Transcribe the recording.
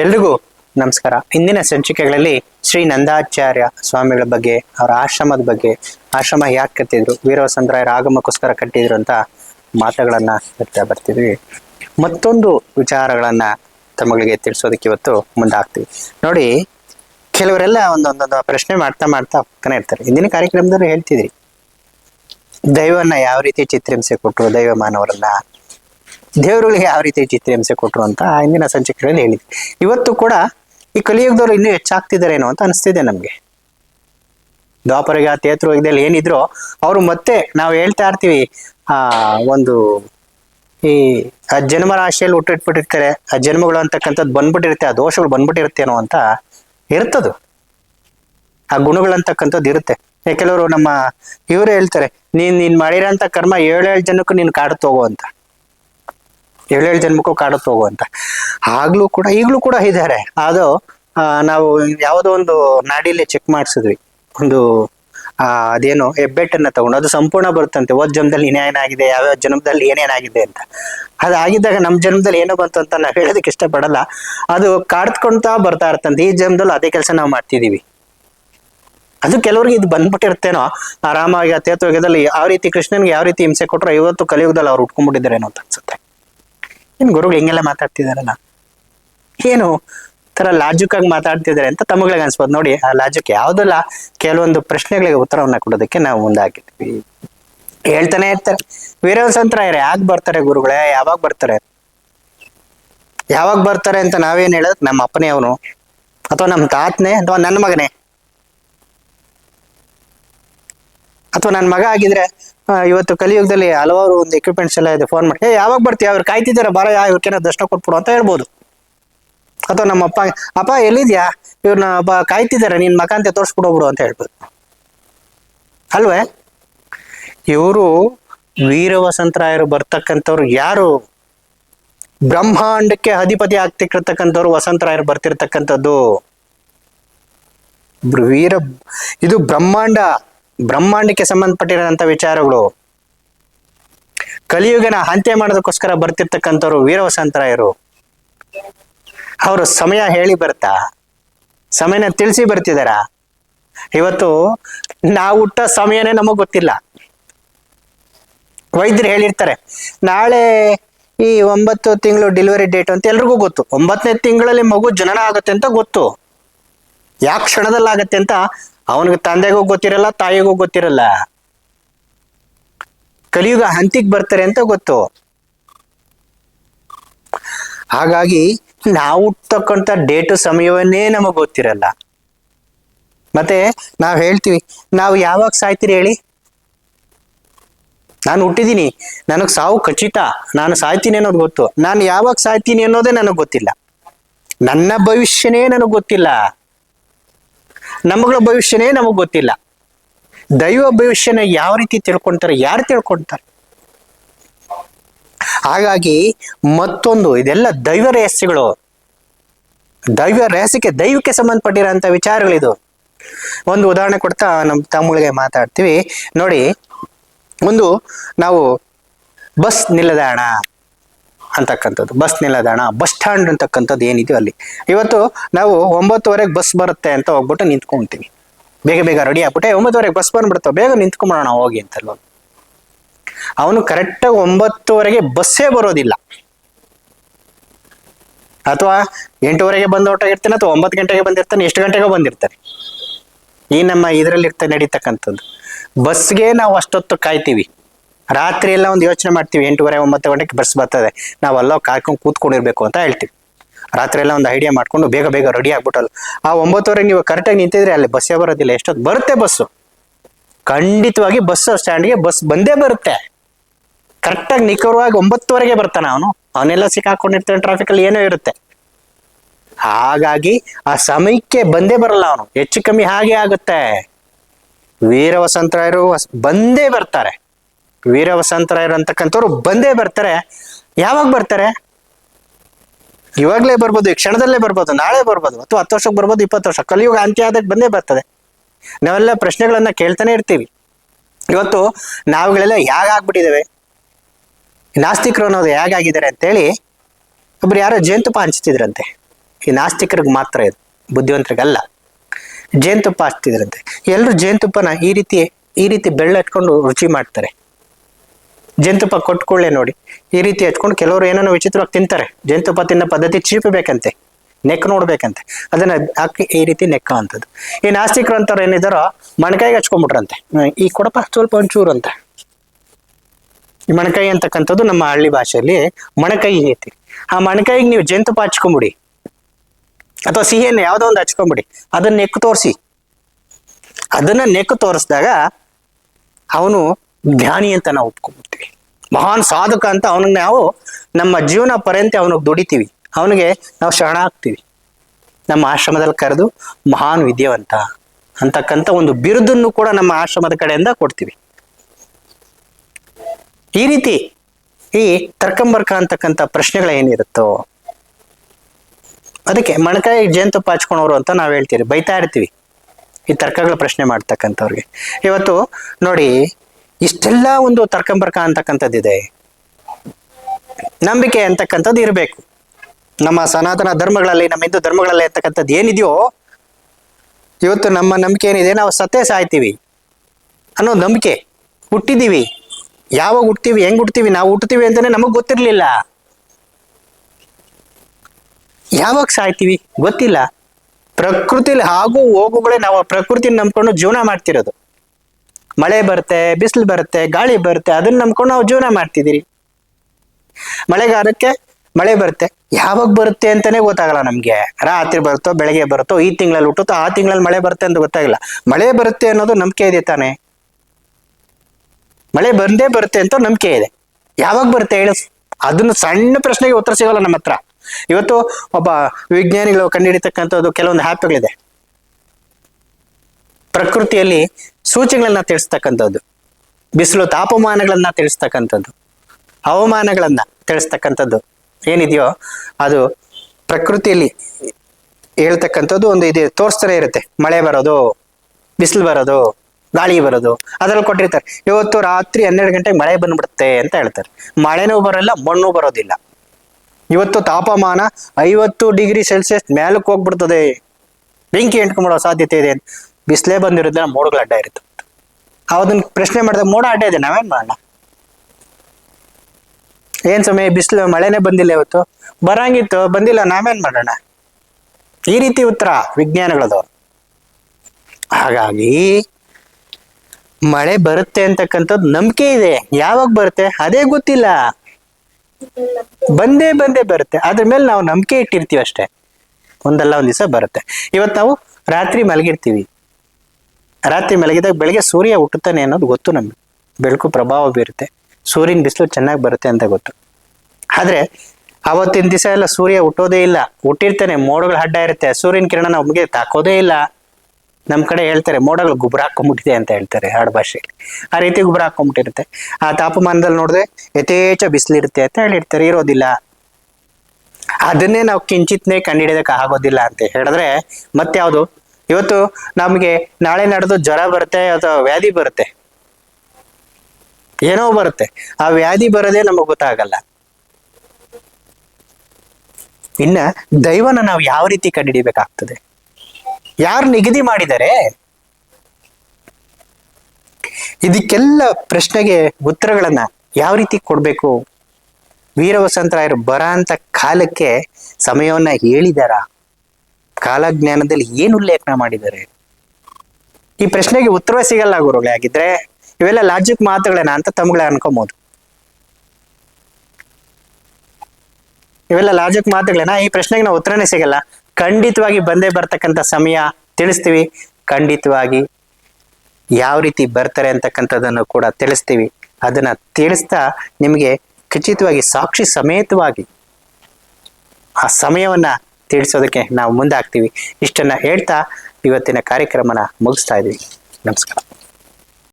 ಎಲ್ರಿಗೂ ನಮಸ್ಕಾರ. ಇಂದಿನ ಸಂಚಿಕೆಗಳಲ್ಲಿ ಶ್ರೀ ನಂದಾಚಾರ್ಯ ಸ್ವಾಮಿಗಳ ಬಗ್ಗೆ, ಅವರ ಆಶ್ರಮದ ಬಗ್ಗೆ, ಆಶ್ರಮ ಯಾಕೆ ಕಟ್ಟಿದ್ರು ವೀರವಸಂತರಾಯರ ಆಗಮಕ್ಕೋಸ್ಕರ ಕಟ್ಟಿದ್ರು ಅಂತ ಮಾತುಗಳನ್ನ ಹೇಳ್ತಾ ಬರ್ತಿದ್ವಿ ಮತ್ತೊಂದು ವಿಚಾರಗಳನ್ನ ತಮ್ಮಗಳಿಗೆ ತಿಳಿಸೋದಕ್ಕೆ ಇವತ್ತು ಮುಂದಾಗ್ತೀವಿ. ನೋಡಿ, ಕೆಲವರೆಲ್ಲ ಒಂದೊಂದೊಂದು ಪ್ರಶ್ನೆ ಮಾಡ್ತಾ ಮಾಡ್ತಾ ಹೋಗ್ತಾನೆ ಇರ್ತಾರೆ. ಇಂದಿನ ಕಾರ್ಯಕ್ರಮದಲ್ಲಿ ಹೇಳ್ತಿದ್ರಿ, ದೈವನ್ನ ಯಾವ ರೀತಿ ಚಿತ್ರಿಂಸೆ ಕೊಟ್ಟರು ದೈವ ಮಾನವರನ್ನ? ದೇವರುಗಳಿಗೆ ಯಾವ ರೀತಿ ಚಿತ್ರಹಿಂಸೆ ಕೊಟ್ಟರು ಅಂತ ಹಿಂದಿನ ಸಂಚಿಕೆಗಳಲ್ಲಿ ಹೇಳಿದ್ವಿ. ಇವತ್ತು ಕೂಡ ಈ ಕಲಿಯುಗದವರು ಇನ್ನೂ ಹೆಚ್ಚಾಗ್ತಿದಾರೇನೋ ಅಂತ ಅನಿಸ್ತಿದೆ ನಮಗೆ. ದ್ವಾಪರಗ ತೇತ್ರ ಯುಗದಲ್ಲಿ ಏನಿದ್ರು ಅವರು ಮತ್ತೆ ನಾವು ಹೇಳ್ತಾ ಇರ್ತೀವಿ, ಆ, ಒಂದು ಈ, ಆ ಜನ್ಮ ರಾಶಿಯಲ್ಲಿ ಹುಟ್ಟಿಟ್ಬಿಟ್ಟಿರ್ತಾರೆ, ಆ ಜನ್ಮಗಳು ಅಂತಕ್ಕಂಥದ್ದು ಬಂದ್ಬಿಟ್ಟಿರುತ್ತೆ, ಆ ದೋಷಗಳು ಬಂದ್ಬಿಟ್ಟಿರುತ್ತೇನೋ ಅಂತ ಇರ್ತದು. ಆ ಗುಣಗಳಂತಕ್ಕಂಥದ್ದು ಇರುತ್ತೆ. ಕೆಲವರು ನಮ್ಮ ಇವರು ಹೇಳ್ತಾರೆ, ನೀನ್ ನೀನ್ ಮಾಡಿರೋಂಥ ಕರ್ಮ ಏಳೇಳು ಜನಕ್ಕೂ ನೀನ್ ಕಾಡು ತಗೋ ಅಂತ. ಏಳೇಳು ಜನ್ಮಕ್ಕೂ ಕಾಡುತ್ತ ಹೋಗು ಅಂತ. ಆಗ್ಲೂ ಕೂಡ, ಈಗಲೂ ಕೂಡ ಇದ್ದಾರೆ. ಅದು ನಾವು ಯಾವುದೋ ಒಂದು ನಾಡಿಲಿ ಚೆಕ್ ಮಾಡಿಸಿದ್ವಿ. ಒಂದು ಅದೇನು ಹೆಬ್ಬೆಟ್ಟನ್ನ ತಗೊಂಡು, ಅದು ಸಂಪೂರ್ಣ ಬರುತ್ತಂತೆ. ಓದ್ ಜನ್ಮದಲ್ಲಿ ಯಾವ ಯಾವ್ಯಾವ ಜನ್ಮದಲ್ಲಿ ಏನೇನಾಗಿದೆ ಅಂತ. ಅದಾಗಿದ್ದಾಗ ನಮ್ಮ ಜನ್ಮದಲ್ಲಿ ಏನೋ ಬಂತು ಅಂತ ನಾವು ಹೇಳೋದಕ್ಕೆ ಇಷ್ಟಪಡಲ್ಲ. ಅದು ಕಾಡ್ಕೊಂತಾ ಬರ್ತಾ ಇರ್ತಂತೆ ಈ ಜನ್ಮದಲ್ಲಿ ಅದೇ ಕೆಲಸ ನಾವು ಮಾಡ್ತಿದೀವಿ. ಅದು ಕೆಲವ್ರಿಗೆ ಇದು ಬಂದ್ಬಿಟ್ಟಿರ್ತೇನೋ ಆರಾಮಾಗಿ ಅತ್ಯತ್ವದಲ್ಲಿ ಯಾವ ರೀತಿ ಕೃಷ್ಣನ್ಗೆ ಯಾವ ರೀತಿ ಹಿಂಸೆ ಕೊಟ್ಟರು ಇವತ್ತು ಕಲಿಯುಗದಲ್ಲಿ ಅವ್ರು ಉಟ್ಕೊಂಡ್ಬಿಟ್ಟಿದ್ದಾರೇನೋ ಅಂತ ಅನ್ಸುತ್ತೆ. ಇನ್ನು ಗುರುಗಳು ಹಿಂಗೆಲ್ಲ ಮಾತಾಡ್ತಿದಾರಲ್ಲ? ಏನು ತರ ಲಾಜಿಕ್ ಆಗಿ ಮಾತಾಡ್ತಿದ್ದಾರೆ ಅಂತ ತಮಗಳಿಗೆ ಅನ್ಸ್ಬೋದು. ನೋಡಿ, ಆ ಲಾಜುಕ್ ಯಾವ್ದಲ್ಲ? ಕೆಲವೊಂದು ಪ್ರಶ್ನೆಗಳಿಗೆ ಉತ್ತರವನ್ನ ಕೊಡೋದಕ್ಕೆ ನಾವು ಮುಂದಾಗಿದ್ವಿ. ಹೇಳ್ತಾನೆ ಇರ್ತಾರೆ. ವೀರವಸಂತರಾಯರು ಯಾಕೆ ಬರ್ತಾರೆ ಗುರುಗಳೇ? ಯಾವಾಗ ಬರ್ತಾರೆ? ಯಾವಾಗ ಬರ್ತಾರೆ ಅಂತ ನಾವೇನ್ ಹೇಳೋದು? ನಮ್ಮ ಅಪ್ಪನೇ ಅವನು ಅಥವಾ ನಮ್ಮ ತಾತನೇ ಅಥವಾ ನನ್ನ ಮಗನೇ? ಅಥವಾ ನನ್ನ ಮಗ ಆಗಿದ್ರೆ ಆ, ಇವತ್ತು ಕಲಿಯುಗದಲ್ಲಿ ಹಲವಾರು ಒಂದು ಎಕ್ವಿಪ್ಮೆಂಟ್ಸ್ ಎಲ್ಲ ಇದೆ ಫೋನ್ ಮಾಡಿ. ಏ ಯಾವಾಗ ಬರ್ತೀಯ? ಅವ್ರು ಕಾಯ್ತಿದ್ದಾರೆ ಬರ ಇವ್ರಿಗೇನೋ ದರ್ಶನ ಕೊಟ್ಬಿಡು ಅಂತ ಹೇಳ್ಬೋದು. ಅಥವಾ ನಮ್ಮ ಅಪ್ಪ ಅಪ್ಪ ಎಲ್ಲಿದ್ಯಾ? ಇವ್ರನ್ನ ಬ ಕಾಯ್ತಿದ್ದಾರೆ ನಿನ್ ಮಕಾಂತೆ ಅಂತ ತೋರಿಸ್ಬಿಡೋಬ್ರು ಅಂತ ಹೇಳ್ಬೋದು. ಅಲ್ವೇ? ಇವರು ವೀರವಸಂತರಾಯರು ಬರ್ತಕ್ಕಂಥವ್ರು ಯಾರು? ಬ್ರಹ್ಮಾಂಡಕ್ಕೆ ಅಧಿಪತಿ ಆಗ್ತಿರ್ತಕ್ಕಂಥವ್ರು ವಸಂತರಾಯರು ಬರ್ತಿರ್ತಕ್ಕಂಥದ್ದು. ಬ್ರ- ವೀರ ಇದು ಬ್ರಹ್ಮಾಂಡ. ಬ್ರಹ್ಮಾಂಡಕ್ಕೆ ಸಂಬಂಧಪಟ್ಟಿರೋಂಥ ವಿಚಾರಗಳು. ಕಲಿಯುಗನ ಅಂತ್ಯ ಮಾಡೋದಕ್ಕೋಸ್ಕರ ಬರ್ತಿರ್ತಕ್ಕಂಥವ್ರು ವೀರವಸಂತರಾಯರು. ಅವರು ಸಮಯ ಹೇಳಿ ಬರ್ತಾ, ಸಮಯನ ತಿಳಿಸಿ ಬರ್ತಿದಾರ. ಇವತ್ತು ನಾವು ಹುಟ್ಟ ಸಮಯನೇ ನಮಗ್ ಗೊತ್ತಿಲ್ಲ. ವೈದ್ಯರು ಹೇಳಿರ್ತಾರೆ, ನಾಳೆ ಈ ಒಂಬತ್ತು ತಿಂಗಳು ಡೆಲಿವರಿ ಡೇಟ್ ಅಂತ ಎಲ್ರಿಗೂ ಗೊತ್ತು. ಒಂಬತ್ತನೇ ತಿಂಗಳಲ್ಲಿ ಮಗು ಜನನ ಆಗುತ್ತೆ ಅಂತ ಗೊತ್ತು. ಯಾವ ಕ್ಷಣದಲ್ಲಾಗತ್ತೆ ಅಂತ ಅವನಿಗೆ ತಂದೆಗೂ ಗೊತ್ತಿರಲ್ಲ, ತಾಯಿಗೂ ಗೊತ್ತಿರಲ್ಲ. ಕಲಿಯುಗ ಹಂತಿಗೆ ಬರ್ತಾರೆ ಅಂತ ಗೊತ್ತು. ಹಾಗಾಗಿ ನಾವು ಹುಟ್ಟತಕ್ಕಂಥ ಡೇಟು ಸಮಯವನ್ನೇ ನಮಗೆ ಗೊತ್ತಿರಲ್ಲ. ಮತ್ತೆ ನಾವು ಹೇಳ್ತೀವಿ, ನಾವು ಯಾವಾಗ ಸಾಯ್ತೀರಿ ಹೇಳಿ? ನಾನು ಹುಟ್ಟಿದೀನಿ ನನಗೆ ಸಾವು ಖಚಿತ, ನಾನು ಸಾಯ್ತೀನಿ ಅನ್ನೋದು ಗೊತ್ತು. ನಾನು ಯಾವಾಗ ಸಾಯ್ತೀನಿ ಅನ್ನೋದೇ ನನಗೆ ಗೊತ್ತಿಲ್ಲ. ನನ್ನ ಭವಿಷ್ಯನೇ ನನಗೆ ಗೊತ್ತಿಲ್ಲ. ನಮ್ಮಗಳ ಭವಿಷ್ಯನೇ ನಮಗ್ ಗೊತ್ತಿಲ್ಲ. ದೈವ ಭವಿಷ್ಯನ ಯಾವ ರೀತಿ ತಿಳ್ಕೊಂತಾರೆ, ಯಾರು ತಿಳ್ಕೊಂತಾರೆ? ಹಾಗಾಗಿ ಮತ್ತೊಂದು, ಇದೆಲ್ಲ ದೈವ ರಹಸ್ಯಗಳು. ದೈವ ರಹಸ್ಯಕ್ಕೆ ದೈವಕ್ಕೆ ಸಂಬಂಧಪಟ್ಟಿರೋಂಥ ವಿಚಾರಗಳಿದು. ಒಂದು ಉದಾಹರಣೆ ಕೊಡ್ತಾ ನಮ್ಮ ತಮ್ಮಗಳಿಗೆ ಮಾತಾಡ್ತೀವಿ. ನೋಡಿ, ಒಂದು ನಾವು ಬಸ್ ನಿಲ್ದಾಣ ಅಂತಕ್ಕಂಥದ್ದು. ಬಸ್ ನಿಲ್ದಾಣ, ಬಸ್ ಸ್ಟ್ಯಾಂಡ್ ಅಂತಕ್ಕಂಥದ್ದು ಏನಿದೆಯೋ ಅಲ್ಲಿ. ಇವತ್ತು ನಾವು ಒಂಬತ್ತುವರೆಗೆ ಬಸ್ ಬರುತ್ತೆ ಅಂತ ಹೋಗ್ಬಿಟ್ಟು ನಿಂತ್ಕೊಂತೀವಿ. ಬೇಗ ಬೇಗ ರೆಡಿ ಆಗ್ಬಿಟ್ಟೆ, ಒಂಬತ್ತುವರೆಗೆ ಬಸ್ ಬಂದ್ಬಿಡ್ತಾವೆ ಬೇಗ ನಿಂತ್ಕೊಂಬೋಣ ಹೋಗಿ ಅಂತಲ್ವ ಅವನು ಕರೆಕ್ಟಾಗಿ ಒಂಬತ್ತುವರೆಗೆ ಬಸ್ಸೇ ಬರೋದಿಲ್ಲ. ಅಥವಾ ಎಂಟುವರೆಗೆ ಬಂದು ಇರ್ತಾನೆ ಅಥವಾ ಒಂಬತ್ತು ಗಂಟೆಗೆ ಬಂದಿರ್ತಾನೆ, ಎಷ್ಟು ಗಂಟೆಗೆ ಬಂದಿರ್ತಾನೆ. ಈ ನಮ್ಮ ಇದರಲ್ಲಿ ನಡೀತಕ್ಕಂಥದ್ದು. ಬಸ್ಗೆ ನಾವು ಅಷ್ಟೊತ್ತು ಕಾಯ್ತೀವಿ. ರಾತ್ರಿ ಎಲ್ಲ ಒಂದು ಯೋಚನೆ ಮಾಡ್ತೀವಿ, ಎಂಟೂವರೆ, ಒಂಬತ್ತು ಗಂಟೆಗೆ ಬಸ್ ಬರ್ತದೆ. ನಾವು ಅಲ್ಲೋ ಕಾಯ್ಕೊಂಡು ಕೂತ್ಕೊಂಡಿರ್ಬೇಕು ಅಂತ ಹೇಳ್ತೀವಿ. ರಾತ್ರಿ ಎಲ್ಲ ಒಂದು ಐಡಿಯಾ ಮಾಡ್ಕೊಂಡು ಬೇಗ ಬೇಗ ರೆಡಿ ಆಗ್ಬಿಟ್ಟಲ್ಲ. ಆ ಒಂಬತ್ತುವರೆಗೆ ನೀವು ಕರೆಕ್ಟಾಗಿ ನಿಂತಿದ್ರೆ ಅಲ್ಲಿ ಬಸ್ಸೇ ಬರೋದಿಲ್ಲ, ಎಷ್ಟೊತ್ತು ಬರುತ್ತೆ ಬಸ್ಸು ಖಂಡಿತವಾಗಿ ಬಸ್ ಸ್ಟ್ಯಾಂಡ್ಗೆ ಬಸ್ ಬಂದೇ ಬರುತ್ತೆ. ಕರೆಕ್ಟಾಗಿ ನಿಖರವಾಗಿ ಒಂಬತ್ತುವರೆಗೆ ಬರ್ತಾನೆ ಅವನು. ಅವನೆಲ್ಲ ಸಿಕ್ಕಾಕೊಂಡಿರ್ತಾನೆ ಟ್ರಾಫಿಕಲ್ಲಿ ಏನೋ ಇರುತ್ತೆ. ಹಾಗಾಗಿ ಆ ಸಮಯಕ್ಕೆ ಬಂದೇ ಬರಲ್ಲ ಅವನು. ಹೆಚ್ಚು ಕಮ್ಮಿ ಹಾಗೆ ಆಗುತ್ತೆ. ವೀರ ವಸಂತರಾಯರು ವಸ್- ಬಂದೇ ಬರ್ತಾರೆ. ವೀರ ವಸಂತರಾಯರು ಅಂತಕ್ಕಂಥವ್ರು ಬಂದೇ ಬರ್ತಾರೆ. ಯಾವಾಗ ಬರ್ತಾರೆ? ಇವಾಗ್ಲೇ ಬರ್ಬೋದು, ಈ ಕ್ಷಣದಲ್ಲೇ ಬರ್ಬೋದು, ನಾಳೆ ಬರ್ಬೋದು, ಅಥವಾ ಹತ್ತು ವರ್ಷಕ್ಕೆ ಬರ್ಬೋದು, ಇಪ್ಪತ್ತು ವರ್ಷ, ಕಲಿಯುಗ ಅಂತ್ಯ ಆದಾಗ ಬಂದೇ ಬರ್ತದೆ. ನಾವೆಲ್ಲ ಪ್ರಶ್ನೆಗಳನ್ನ ಕೇಳ್ತಾನೆ ಇರ್ತೀವಿ. ಇವತ್ತು ನಾವುಗಳೆಲ್ಲ ಹೇಗಾಗ್ಬಿಟ್ಟಿದ್ದೇವೆ ನಾಸ್ತಿಕರು ಅನ್ನೋದು ಹೇಗಾಗಿದ್ದಾರೆ ಅಂತೇಳಿ ಒಬ್ರು ಯಾರೋ ಜೇನುತುಪ್ಪ ಹಂಚ್ತಿದ್ರಂತೆ. ಈ ನಾಸ್ತಿಕರಿಗೆ ಮಾತ್ರ ಇದು, ಬುದ್ಧಿವಂತರಿಗಲ್ಲ. ಜೇನುತುಪ್ಪ ಹಚ್ತಿದ್ರಂತೆ. ಎಲ್ಲರೂ ಜೇನುತುಪ್ಪನ ಈ ರೀತಿ ಈ ರೀತಿ ಬೆಳ್ಳ ಹಚ್ಕೊಂಡು ರುಚಿ ಮಾಡ್ತಾರೆ. ಜೇನುತುಪ್ಪ ಕೊಟ್ಕೊಳ್ಳೆ ನೋಡಿ. ಈ ರೀತಿ ಹಚ್ಕೊಂಡು ಕೆಲವರು ಏನೋ ವಿಚಿತ್ರವಾಗಿ ತಿಂತಾರೆ. ಜೇನುತುಪ್ಪ ತಿನ್ನೋ ಪದ್ಧತಿ ಚೀಪ್ ಬೇಕಂತೆ ನೆಕ್ ನೋಡ್ಬೇಕಂತೆ. ಅದನ್ನ ಹಾಕಿ ಈ ರೀತಿ ನೆಕ್ಕ ಅಂತದ್ದು ಈ ನಾಸ್ತಿಕರು ಅಂತವ್ರು ಏನಿದಾರೋ ಮಣಕಾಯಿಗೆ ಹಚ್ಕೊಂಡ್ಬಿಟ್ರಂತೆ ಈ ಕೊಡಪ್ಪ ಸ್ವಲ್ಪ ಒಂಚೂರು ಅಂತ. ಈ ಮಣಕಾಯಿ ಅಂತಕ್ಕಂಥದ್ದು ನಮ್ಮ ಹಳ್ಳಿ ಭಾಷೆಯಲ್ಲಿ ಮಣಕಾಯಿ ಐತಿ. ಆ ಮಣಕಾಯಿಗೆ ನೀವು ಜೇನುತುಪ್ಪ ಹಚ್ಕೊಂಬಿಡಿ. ಅಥವಾ ಸಿಹಿಯನ್ನ ಯಾವುದೋ ಒಂದು ಹಚ್ಕೊಂಬಿಡಿ. ಅದನ್ನ ನೆಕ್ ತೋರಿಸಿ. ಅದನ್ನ ನೆಕ್ ತೋರಿಸಿದಾಗ ಅವನು ಜ್ಞಾನಿ ಅಂತ ನಾವು ಒಪ್ಕೊಬಿಡ್ತೀವಿ ಮಹಾನ್ ಸಾಧಕ ಅಂತ ಅವನಿಗೆ ನಾವು ನಮ್ಮ ಜೀವನ ಪರ್ಯಂತ ಅವನಿಗೆ ದುಡಿತೀವಿ. ಅವನಿಗೆ ನಾವು ಶರಣ ಆಗ್ತೀವಿ. ನಮ್ಮ ಆಶ್ರಮದಲ್ಲಿ ಕರೆದು ಮಹಾನ್ ವಿದ್ಯಾವಂತ ಅಂತಕ್ಕಂಥ ಒಂದು ಬಿರುದನ್ನು ಕೂಡ ನಮ್ಮ ಆಶ್ರಮದ ಕಡೆಯಿಂದ ಕೊಡ್ತೀವಿ. ಈ ರೀತಿ ಈ ತರ್ಕಂಬರ್ಕ ಅಂತಕ್ಕಂಥ ಪ್ರಶ್ನೆಗಳೇನಿರುತ್ತೋ ಅದಕ್ಕೆ ಮಣಕಾಯಿ ಜೇನುತುಪ್ಪ ಹಚ್ಕೊಳೋರು ಅಂತ ನಾವು ಹೇಳ್ತೀವಿ, ಬೈತಾ ಇರ್ತೀವಿ. ಈ ತರ್ಕಗಳ ಪ್ರಶ್ನೆ ಮಾಡ್ತಕ್ಕಂಥವ್ರಿಗೆ. ಇವತ್ತು ನೋಡಿ ಇಷ್ಟೆಲ್ಲ ಒಂದು ತರ್ಕಂಬರ್ಕ ಅಂತಕ್ಕಂಥದ್ದಿದೆ. ನಂಬಿಕೆ ಅಂತಕ್ಕಂಥದ್ದು ಇರಬೇಕು. ನಮ್ಮ ಸನಾತನ ಧರ್ಮಗಳಲ್ಲಿ, ನಮ್ಮ ಹಿಂದೂ ಧರ್ಮಗಳಲ್ಲಿ ಅಂತಕ್ಕಂಥದ್ದು ಏನಿದೆಯೋ, ಇವತ್ತು ನಮ್ಮ ನಂಬಿಕೆ ಏನಿದೆ, ನಾವು ಸತ್ತೇ ಸಾಯ್ತೀವಿ ಅನ್ನೋ ನಂಬಿಕೆ. ಹುಟ್ಟಿದೀವಿ ಯಾವಾಗ ಹುಟ್ತೀವಿ ಹೆಂಗ್ ಹುಟ್ತೀವಿ ನಾವು ಹುಟ್ತೀವಿ ಅಂತಾನೆ ನಮಗ್ ಗೊತ್ತಿರ್ಲಿಲ್ಲ. ಯಾವಾಗ ಸಾಯ್ತೀವಿ? ಗೊತ್ತಿಲ್ಲ. ಪ್ರಕೃತಿಲಿ ಹಾಗೂ ಹೋಗುಗಳೇ ನಾವು ಆ ಪ್ರಕೃತಿನ ನಂಬ್ಕೊಂಡು ಜೀವನ ಮಾಡ್ತಿರೋದು. ಮಳೆ ಬರುತ್ತೆ, ಬಿಸಿಲು ಬರುತ್ತೆ, ಗಾಳಿ ಬರುತ್ತೆ, ಅದನ್ನ ನಂಬ್ಕೊಂಡು ನಾವು ಜೀವನ ಮಾಡ್ತಿದ್ದೀರಿ. ಮಳೆಗಾಲಕ್ಕೆ ಮಳೆ ಬರುತ್ತೆ. ಯಾವಾಗ ಬರುತ್ತೆ ಅಂತಾನೆ ಗೊತ್ತಾಗಲ್ಲ ನಮ್ಗೆ. ರಾತ್ರಿ ಬರುತ್ತೋ, ಬೆಳಗ್ಗೆ ಬರುತ್ತೋ, ಈ ತಿಂಗಳಲ್ಲಿ ಹುಟ್ಟುತ್ತೋ, ಆ ತಿಂಗಳಲ್ಲಿ ಮಳೆ ಬರುತ್ತೆ ಅಂತ ಗೊತ್ತಾಗಿಲ್ಲ. ಮಳೆ ಬರುತ್ತೆ ಅನ್ನೋದು ನಂಬಿಕೆ ಇದೆ ತಾನೆ. ಮಳೆ ಬಂದೇ ಬರುತ್ತೆ ಅಂತ ನಂಬಿಕೆ ಇದೆ. ಯಾವಾಗ ಬರುತ್ತೆ ಹೇಳಿ. ಅದನ್ನ ಸಣ್ಣ ಪ್ರಶ್ನೆಗೆ ಉತ್ತರ ಸಿಗಲ್ಲ ನಮ್ಮ ಹತ್ರ. ಇವತ್ತು ಒಬ್ಬ ವಿಜ್ಞಾನಿಗಳು ಕಂಡುಹಿಡಿತಕ್ಕಂಥದ್ದು ಕೆಲವೊಂದು ಹ್ಯಾಪ್ಗಳಿದೆ ಪ್ರಕೃತಿಯಲ್ಲಿ ಸೂಚನೆಗಳನ್ನ ತಿಳಿಸ್ತಕ್ಕಂಥದ್ದು. ಬಿಸಿಲು ತಾಪಮಾನಗಳನ್ನ ತಿಳಿಸ್ತಕ್ಕಂಥದ್ದು. ಹವಾಮಾನಗಳನ್ನ ತಿಳಿಸ್ತಕ್ಕಂಥದ್ದು. ಏನಿದೆಯೋ ಅದು ಪ್ರಕೃತಿಯಲ್ಲಿ ಹೇಳ್ತಕ್ಕಂಥದ್ದು ಒಂದು ಇದು ತೋರಿಸ್ತಾನೆ ಇರುತ್ತೆ. ಮಳೆ ಬರೋದು, ಬಿಸಿಲು ಬರೋದು, ಗಾಳಿ ಬರೋದು, ಅದ್ರಲ್ಲಿ ಕೊಟ್ಟಿರ್ತಾರೆ. ಇವತ್ತು ರಾತ್ರಿ ಹನ್ನೆರಡು ಗಂಟೆಗೆ ಮಳೆ ಬಂದ್ಬಿಡುತ್ತೆ ಅಂತ ಹೇಳ್ತಾರೆ. ಮಳೆನೂ ಬರಲ್ಲ, ಮಣ್ಣು ಬರೋದಿಲ್ಲ. ಇವತ್ತು ತಾಪಮಾನ ಐವತ್ತು ಡಿಗ್ರಿ ಸೆಲ್ಸಿಯಸ್ ಮೇಲಕ್ಕೆ ಹೋಗ್ಬಿಡ್ತದೆ. ಬೆಂಕಿ ಎಂಟ್ಕೊಂಡ್ಬಿಡೋ ಸಾಧ್ಯತೆ ಇದೆ ಬಿಸಿಲೇ ಬಂದಿರೋದ್ರಿಂದ ಮೋಡಗಳ ಅಡ್ಡ ಇರುತ್ತೆ. ಅವದನ್ನ ಪ್ರಶ್ನೆ ಮಾಡಿದಾಗ, ಮೋಡ ಅಡ್ಡ ಇದೆ, ನಾವೇನ್ ಮಾಡೋಣ? ಏನ್ ಸಮಯ ಬಿಸಿಲು, ಮಳೆನೇ ಬಂದಿಲ್ಲ ಇವತ್ತು. ಬರಂಗಿತ್ತು, ಬಂದಿಲ್ಲ, ನಾವೇನ್ ಮಾಡೋಣ? ಈ ರೀತಿ ಉತ್ತರ ವಿಜ್ಞಾನಗಳದು. ಹಾಗಾಗಿ, ಮಳೆ ಬರುತ್ತೆ ಅಂತಕ್ಕಂಥದ್ದು ನಂಬಿಕೆ ಇದೆ. ಯಾವಾಗ ಬರುತ್ತೆ? ಅದೇ ಗೊತ್ತಿಲ್ಲ. ಬಂದೇ ಬಂದೇ ಬರುತ್ತೆ. ಅದ್ರ ಮೇಲೆ ನಾವು ನಂಬಿಕೆ ಇಟ್ಟಿರ್ತೀವಿ ಅಷ್ಟೇ. ಒಂದಲ್ಲ ಒಂದ್ ದಿವಸ ಬರುತ್ತೆ. ಇವತ್ತು ನಾವು ರಾತ್ರಿ ಮಲಗಿರ್ತೀವಿ. ರಾತ್ರಿ ಮಲಗಿದಾಗ ಬೆಳಗ್ಗೆ ಸೂರ್ಯ ಹುಟ್ಟುತ್ತಾನೆ ಅನ್ನೋದು ಗೊತ್ತು ನಮ್ಗೆ. ಬೆಳಕು ಪ್ರಭಾವ ಬೀರುತ್ತೆ. ಸೂರ್ಯನ ಬಿಸಿಲು ಚೆನ್ನಾಗಿ ಬರುತ್ತೆ ಅಂತ ಗೊತ್ತು. ಆದರೆ ಅವತ್ತಿನ ದಿವಸ ಎಲ್ಲ ಸೂರ್ಯ ಹುಟ್ಟೋದೇ ಇಲ್ಲ. ಹುಟ್ಟಿರ್ತಾನೆ, ಮೋಡಗಳು ಅಡ್ಡ ಇರುತ್ತೆ. ಸೂರ್ಯನ ಕಿರಣ ನಮಗೆ ತಾಕೋದೇ ಇಲ್ಲ. ನಮ್ಮ ಕಡೆ ಹೇಳ್ತಾರೆ, ಮೋಡಗಳು ಗುಬ್ರ ಹಾಕೊಂಡ್ಬಿಟ್ಟಿದೆ ಅಂತ ಹೇಳ್ತಾರೆ ಆಡ ಭಾಷೆಯಲ್ಲಿ. ಆ ರೀತಿ ಗುಬ್ರ ಹಾಕೊಂಡ್ಬಿಟ್ಟಿರುತ್ತೆ ಆ ತಾಪಮಾನದಲ್ಲಿ ನೋಡಿದ್ರೆ ಯಥೇಚ್ಛ ಬಿಸಿಲಿರುತ್ತೆ ಅಂತ ಹೇಳಿರ್ತಾರೆ, ಇರೋದಿಲ್ಲ. ಅದನ್ನೇ ನಾವು ಕಿಂಚಿತ್ನೇ ಕಂಡುಹಿಡಿಯೋದಕ್ಕೆ ಆಗೋದಿಲ್ಲ ಅಂತ ಹೇಳಿದ್ರೆ ಮತ್ತೆ ಯಾವುದು? ಇವತ್ತು ನಮಗೆ ನಾಳೆ ನಡೆದು ಜ್ವರ ಬರುತ್ತೆ, ಅಥವಾ ವ್ಯಾಧಿ ಬರುತ್ತೆ? ಏನೋ ಬರುತ್ತೆ. ಆ ವ್ಯಾಧಿ ಬರೋದೇ ನಮಗೆ ಗೊತ್ತಾಗಲ್ಲ. ಇನ್ನ ದೈವನ ನಾವು ಯಾವ ರೀತಿ ಕಂಡುಹಿಡಿಬೇಕಾಗ್ತದೆ? ಯಾರು ನಿಗದಿ ಮಾಡಿದರೆ? ಇದಕ್ಕೆಲ್ಲ ಪ್ರಶ್ನೆಗೆ ಉತ್ತರಗಳನ್ನ ಯಾವ ರೀತಿ ಕೊಡ್ಬೇಕು? ವೀರವಸಂತರಾಯರು ಬರ ಅಂತ ಕಾಲಕ್ಕೆ ಸಮಯವನ್ನ ಹೇಳಿದಾರ? ಕಾಲಜ್ಞಾನದಲ್ಲಿ ಏನು ಉಲ್ಲೇಖನ ಮಾಡಿದ್ದಾರೆ? ಈ ಪ್ರಶ್ನೆಗೆ ಉತ್ತರ ಸಿಗಲ್ಲ ಗುರುಗಳೇ ಆಗಿದ್ರೆ ಇವೆಲ್ಲ ಲಾಜಿಕ್ ಮಾತುಗಳೇನ ಅಂತ ತಮ್ಗಳೇ ಅನ್ಕೋಬಹುದು ಇವೆಲ್ಲ ಲಾಜಿಕ್ ಮಾತುಗಳೇನ? ಈ ಪ್ರಶ್ನೆಗೆ ನಾವು ಉತ್ತರನೇ ಸಿಗಲ್ಲ. ಖಂಡಿತವಾಗಿ ಬಂದೇ ಬರ್ತಕ್ಕಂಥ ಸಮಯ ತಿಳಿಸ್ತೀವಿ. ಖಂಡಿತವಾಗಿ ಯಾವ ರೀತಿ ಬರ್ತಾರೆ ಅಂತಕ್ಕಂಥದ್ದನ್ನು ಕೂಡ ತಿಳಿಸ್ತೀವಿ. ಅದನ್ನ ತಿಳಿಸ್ತಾ ನಿಮಗೆ ಖಚಿತವಾಗಿ, ಸಾಕ್ಷಿ ಸಮೇತವಾಗಿ ಆ ಸಮಯವನ್ನ ತಿಳಿಸೋದಕ್ಕೆ ನಾವು ಮುಂದಾಗ್ತೀವಿ. ಇಷ್ಟನ್ನು ಹೇಳ್ತಾ ಇವತ್ತಿನ ಕಾರ್ಯಕ್ರಮನ ಮುಗಿಸ್ತಾ ಇದೀವಿ. ನಮಸ್ಕಾರ.